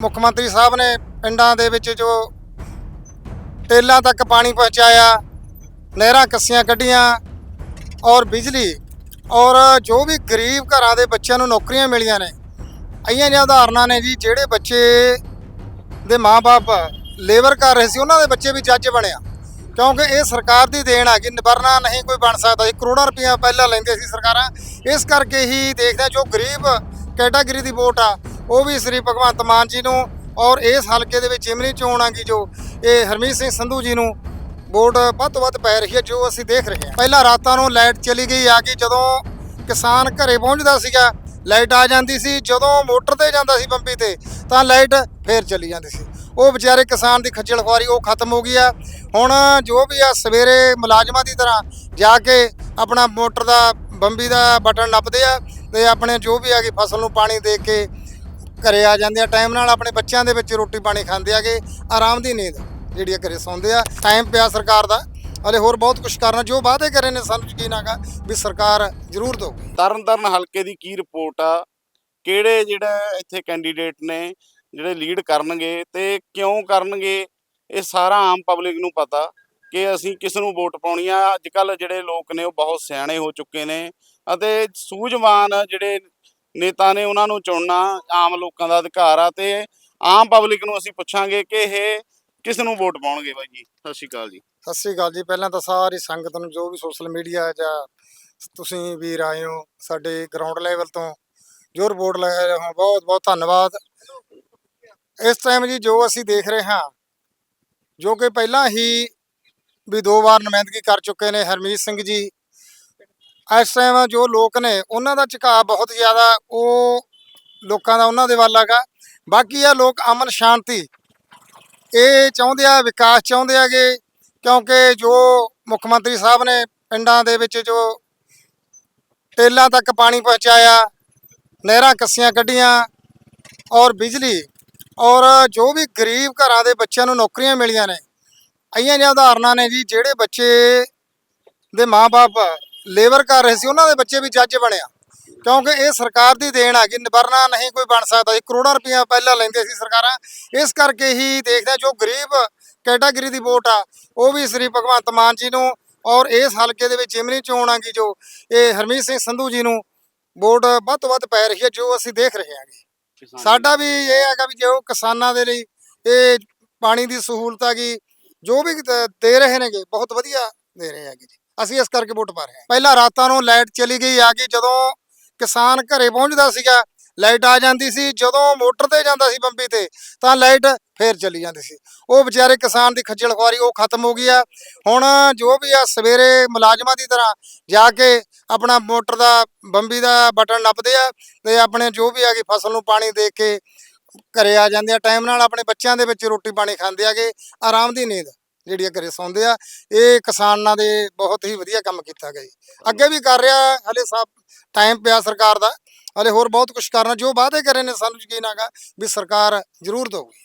ਮੁੱਖ ਮੰਤਰੀ ਸਾਹਿਬ ਨੇ ਪਿੰਡਾਂ ਦੇ ਵਿੱਚ ਜੋ ਟੇਲਾਂ ਤੱਕ ਪਾਣੀ ਪਹੁੰਚਾਇਆ, ਨਹਿਰਾਂ ਕੱਸੀਆਂ ਕੱਢੀਆਂ ਔਰ ਬਿਜਲੀ ਔਰ ਜੋ ਵੀ ਗਰੀਬ ਘਰਾਂ ਦੇ ਬੱਚਿਆਂ ਨੂੰ ਨੌਕਰੀਆਂ ਮਿਲੀਆਂ ਨੇ ਆਈਆਂ ਜਿਹੀਆਂ ਉਦਾਹਰਨਾਂ ਨੇ ਜੀ ਜਿਹੜੇ ਬੱਚੇ ਦੇ ਮਾਪੇ ਲੇਬਰ ਕਰ ਰਹੇ ਸੀ, ਉਹਨਾਂ ਦੇ ਬੱਚੇ ਵੀ ਜੱਜ ਬਣਿਆ ਕਿਉਂਕਿ ਇਹ ਸਰਕਾਰ ਦੀ ਦੇਣ ਆ ਕਿ ਨਿਬਰਨਾ ਨਹੀਂ ਕੋਈ ਬਣ ਸਕਦਾ ਸੀ ਕਰੋੜਾਂ ਰੁਪਈਆ ਪਹਿਲਾਂ ਲੈਂਦੇ ਸੀ ਸਰਕਾਰਾਂ। ਇਸ ਕਰਕੇ ਹੀ ਦੇਖਦੇ ਹਾਂ ਜੋ ਗਰੀਬ ਕੈਟਾਗਰੀ ਦੀ ਵੋਟ ਆ ਉਹ ਵੀ ਸ੍ਰੀ ਭਗਵੰਤ ਮਾਨ ਜੀ ਨੂੰ ਔਰ ਇਸ ਹਲਕੇ ਦੇ ਵਿੱਚ ਜਿਮਨੀ ਚੋਣ ਆ ਗਈ ਜੋ ਇਹ ਹਰਮੀਤ ਸਿੰਘ ਸੰਧੂ ਜੀ ਨੂੰ ਵੋਟ ਵੱਧ ਤੋਂ ਵੱਧ ਪੈ ਰਹੀ ਹੈ ਜੋ ਅਸੀਂ ਦੇਖ ਰਹੇ ਹਾਂ। ਪਹਿਲਾਂ ਰਾਤਾਂ ਨੂੰ ਲਾਈਟ ਚਲੀ ਗਈ ਆ ਕਿ ਜਦੋਂ ਕਿਸਾਨ ਘਰੇ ਪਹੁੰਚਦਾ ਸੀਗਾ, ਲਾਈਟ ਆ ਜਾਂਦੀ ਸੀ, ਜਦੋਂ ਮੋਟਰ ਤੇ ਜਾਂਦਾ ਸੀ ਬੰਬੀ ਤੇ, ਤਾਂ ਲਾਈਟ ਫੇਰ ਚਲੀ ਜਾਂਦੀ ਸੀ। ਉਹ ਵਿਚਾਰੇ ਕਿਸਾਨ ਦੀ ਖੱਜਲ ਖੁਆਰੀ ਉਹ ਖਤਮ ਹੋ ਗਈ ਆ। ਹੁਣ ਜੋ ਵੀ ਆ ਸਵੇਰੇ ਮੁਲਾਜ਼ਮਾਂ ਦੀ ਤਰ੍ਹਾਂ ਜਾ ਕੇ ਆਪਣਾ ਮੋਟਰ ਦਾ, ਬੰਬੀ ਦਾ ਬਟਨ ਨੱਪਦੇ ਆ ਤੇ ਆਪਣੇ ਜੋ ਵੀ ਹੈਗੀ ਫਸਲ ਨੂੰ ਪਾਣੀ ਦੇ ਕੇ ਘਰੇ ਆ ਜਾਂਦੇ ਆ ਟਾਈਮ ਨਾਲ ਆਪਣੇ ਬੱਚਿਆਂ ਦੇ ਵਿੱਚ ਰੋਟੀ ਪਾਣੀ ਖਾਂਦੇ ਆਗੇ, ਆਰਾਮ ਦੀ ਨੀਂਦ ਜਿਹੜੀ ਆ ਘਰੇ ਸੌਂਦੇ ਆ। ਟਾਈਮ ਪਿਆ ਸਰਕਾਰ ਦਾ। ਹਲੇ ਹੋਰ ਬਹੁਤ ਕੁਝ ਕਰਨਾ, ਜੋ ਵਾਅਦੇ ਕਰੇ ਨੇ, ਸਾਨੂੰ ਯਕੀਨ ਹੈਗਾ ਵੀ ਸਰਕਾਰ ਜ਼ਰੂਰ ਦਊਗੀ। ਤਰਨਤਾਰਨ ਹਲਕੇ ਦੀ ਕੀ ਰਿਪੋਰਟ ਆ? ਕਿਹੜੇ ਜਿਹੜਾ ਇੱਥੇ ਕੈਂਡੀਡੇਟ ਨੇ, ਜਿਹੜੇ ਲੀਡ ਕਰਨਗੇ ਤੇ ਕਿਉਂ ਕਰਨਗੇ? ਇਹ ਸਾਰਾ ਆਮ ਪਬਲਿਕ ਨੂੰ ਪਤਾ ਕਿ ਅਸੀਂ ਕਿਸ ਨੂੰ ਵੋਟ ਪਾਉਣੀ ਆ। ਅੱਜ ਕੱਲ ਜਿਹੜੇ ਲੋਕ ਨੇ, ਉਹ ਬਹੁਤ ਸਿਆਣੇ ਹੋ ਚੁੱਕੇ ਨੇ ਅਤੇ ਸੂਝਵਾਨ ਜਿਹੜੇ ਨੇਤਾ ਨੇ ਉਹਨਾਂ ਨੂੰ ਚੁਣਨਾ ਆਮ ਲੋਕਾਂ ਦਾ ਅਧਿਕਾਰ ਆ ਤੇ ਆਮ ਪਬਲਿਕ ਨੂੰ ਅਸੀਂ ਪੁੱਛਾਂਗੇ ਕਿ ਇਹ ਕਿਸ ਨੂੰ ਵੋਟ ਪਾਉਣਗੇ ਬਾਈ ਜੀ? ਸਤਿ ਸ਼੍ਰੀ ਅਕਾਲ ਜੀ। ਸਤਿ ਸ੍ਰੀ ਅਕਾਲ ਜੀ। ਪਹਿਲਾਂ ਤਾਂ ਸਾਰੀ ਸੰਗਤ ਨੂੰ ਜੋ ਵੀ ਸੋਸ਼ਲ ਮੀਡੀਆ ਜਾਂ ਤੁਸੀਂ ਵੀਰ ਆਏ ਹੋ, ਸਾਡੇ ਗਰਾਊਂਡ ਲੈਵਲ ਤੋਂ ਜੋ ਰਿਪੋਰਟ ਲੈ ਰਹੇ ਹੋ। ਬਹੁਤ ਬਹੁਤ ਧੰਨਵਾਦ। ਇਸ ਟਾਈਮ ਜੀ ਜੋ ਅਸੀਂ ਦੇਖ ਰਹੇ ਹਾਂ, ਜੋ ਕਿ ਪਹਿਲਾਂ ਹੀ ਵੀ ਦੋ ਵਾਰ ਨੁਮਾਇੰਦਗੀ ਕਰ ਚੁੱਕੇ ਨੇ ਹਰਮੀਤ ਸਿੰਘ ਜੀ ਇਸ ਟਾਈਮ ਜੋ ਲੋਕ ਨੇ, ਉਹਨਾਂ ਦਾ ਝੁਕਾਅ ਬਹੁਤ ਜ਼ਿਆਦਾ, ਉਹ ਲੋਕਾਂ ਦਾ ਉਹਨਾਂ ਦੇ ਵੱਲ ਹੈਗਾ। ਬਾਕੀ ਆ ਲੋਕ ਅਮਨ ਸ਼ਾਂਤੀ, ਇਹ ਚਾਹੁੰਦੇ ਆ, ਵਿਕਾਸ ਚਾਹੁੰਦੇ ਆਗੇ ਕਿਉਂਕਿ ਜੋ ਮੁੱਖ ਮੰਤਰੀ ਸਾਹਿਬ ਨੇ ਪਿੰਡਾਂ ਦੇ ਵਿੱਚ ਜੋ ਟੇਲਾਂ ਤੱਕ ਪਾਣੀ ਪਹੁੰਚਾਇਆ, ਨਹਿਰਾਂ ਕੱਸੀਆਂ ਕੱਢੀਆਂ, ਔਰ ਬਿਜਲੀ, ਔਰ ਜੋ ਵੀ ਗਰੀਬ ਘਰਾਂ ਦੇ ਬੱਚਿਆਂ ਨੂੰ ਨੌਕਰੀਆਂ ਮਿਲੀਆਂ ਨੇ ਆਈਆਂ ਜਿਹੀਆਂ ਉਦਾਹਰਨਾਂ ਨੇ ਜੀ, ਜਿਹੜੇ ਬੱਚੇ ਦੇ ਮਾਪੇ ਲੇਬਰ ਕਰ ਰਹੇ ਸੀ ਉਹਨਾਂ ਦੇ ਬੱਚੇ ਵੀ ਜੱਜ ਬਣਿਆ ਕਿਉਂਕਿ ਇਹ ਸਰਕਾਰ ਦੀ ਦੇਣ ਆ ਕਿ ਨਿਬਰਨਾ ਨਹੀਂ ਕੋਈ ਬਣ ਸਕਦਾ। ਸੀ ਕਰੋੜਾਂ ਰੁਪਈਆ ਪਹਿਲਾਂ ਲੈਂਦੇ ਸੀ ਸਰਕਾਰਾਂ। ਇਸ ਕਰਕੇ ਹੀ ਦੇਖਦੇ ਜੋ ਗਰੀਬ ਕੈਟਾਗਰੀ ਦੀ ਵੋਟ ਆ ਉਹ ਵੀ ਸ੍ਰੀ ਭਗਵੰਤ ਮਾਨ ਜੀ ਨੂੰ ਔਰ ਇਸ ਹਲਕੇ ਦੇ ਵਿੱਚ ਜਿਮਨੀ ਚੋਣ ਆ ਕਿ ਜੋ ਇਹ ਹਰਮੀਤ ਸਿੰਘ ਸੰਧੂ ਜੀ ਨੂੰ ਵੋਟ ਵੱਧ ਤੋਂ ਵੱਧ ਪੈ ਰਹੀ ਹੈ ਜੋ ਅਸੀਂ ਦੇਖ ਰਹੇ ਹਾਂ ਸਾਡਾ ਵੀ ਇਹ ਹੈਗਾ ਵੀ ਜੋ ਕਿਸਾਨਾਂ ਦੇ ਲਈ ਇਹ ਪਾਣੀ ਦੀ ਸਹੂਲਤ ਹੈਗੀ ਜੋ ਵੀ ਦ- ਦੇ ਰਹੇ ਨੇਗੇ ਬਹੁਤ ਵਧੀਆ ਦੇ ਰਹੇ ਹੈਗੇ ਜੀ। ਅਸੀਂ ਇਸ ਕਰਕੇ ਵੋਟ ਪਾ ਰਹੇ ਹਾਂ। ਪਹਿਲਾਂ ਰਾਤਾਂ ਨੂੰ ਲਾਈਟ ਚਲੀ ਗਈ, ਆ ਕਿ ਜਦੋਂ ਕਿਸਾਨ ਘਰੇ ਪਹੁੰਚਦਾ ਸੀਗਾ, ਲਾਈਟ ਆ ਜਾਂਦੀ ਸੀ। ਜਦੋਂ ਮੋਟਰ ਤੇ ਜਾਂਦਾ ਸੀ ਬੰਬੀ ਤੇ, ਤਾਂ ਲਾਈਟ ਫੇਰ ਚਲੀ ਜਾਂਦੀ ਸੀ। ਉਹ ਵਿਚਾਰੇ ਕਿਸਾਨ ਦੀ ਖੱਜਲ ਖੁਆਰੀ ਉਹ ਖਤਮ ਹੋ ਗਈ ਆ। ਹੁਣ ਜੋ ਵੀ ਆ, ਸਵੇਰੇ ਮੁਲਾਜ਼ਮਾਂ ਦੀ ਤਰ੍ਹਾਂ ਜਾ ਕੇ ਆਪਣਾ ਮੋਟਰ ਦਾ, ਬੰਬੀ ਦਾ ਬਟਨ ਨੱਪਦੇ ਆ ਤੇ ਆਪਣੇ ਜੋ ਵੀ ਹੈਗੀ ਫਸਲ ਨੂੰ ਪਾਣੀ ਦੇ ਕੇ ਘਰੇ ਆ ਜਾਂਦੇ ਆ। ਟਾਈਮ ਨਾਲ ਆਪਣੇ ਬੱਚਿਆਂ ਦੇ ਵਿੱਚ ਰੋਟੀ ਪਾਣੀ ਖਾਂਦੇ ਆਗੇ। ਆਰਾਮ ਦੀ ਨੀਂਦ। ਜਿਹੜੀ ਆ ਘਰੇ ਸੌਂਦੇ ਆ, ਇਹ ਕਿਸਾਨਾਂ ਦੇ ਬਹੁਤ ਹੀ ਵਧੀਆ ਕੰਮ ਕੀਤਾ ਗਿਆ ਜੀ। ਅੱਗੇ ਵੀ ਕਰ ਰਿਹਾ, ਹਲੇ ਸਭ ਟਾਈਮ ਪਿਆ ਸਰਕਾਰ ਦਾ, ਹਲੇ ਹੋਰ ਬਹੁਤ ਕੁਝ ਕਰਨਾ, ਜੋ ਵਾਅਦੇ ਕਰੇ ਨੇ ਸਾਨੂੰ ਯਕੀਨ ਹੈਗਾ ਵੀ ਸਰਕਾਰ ਜ਼ਰੂਰ ਦਊਗੀ।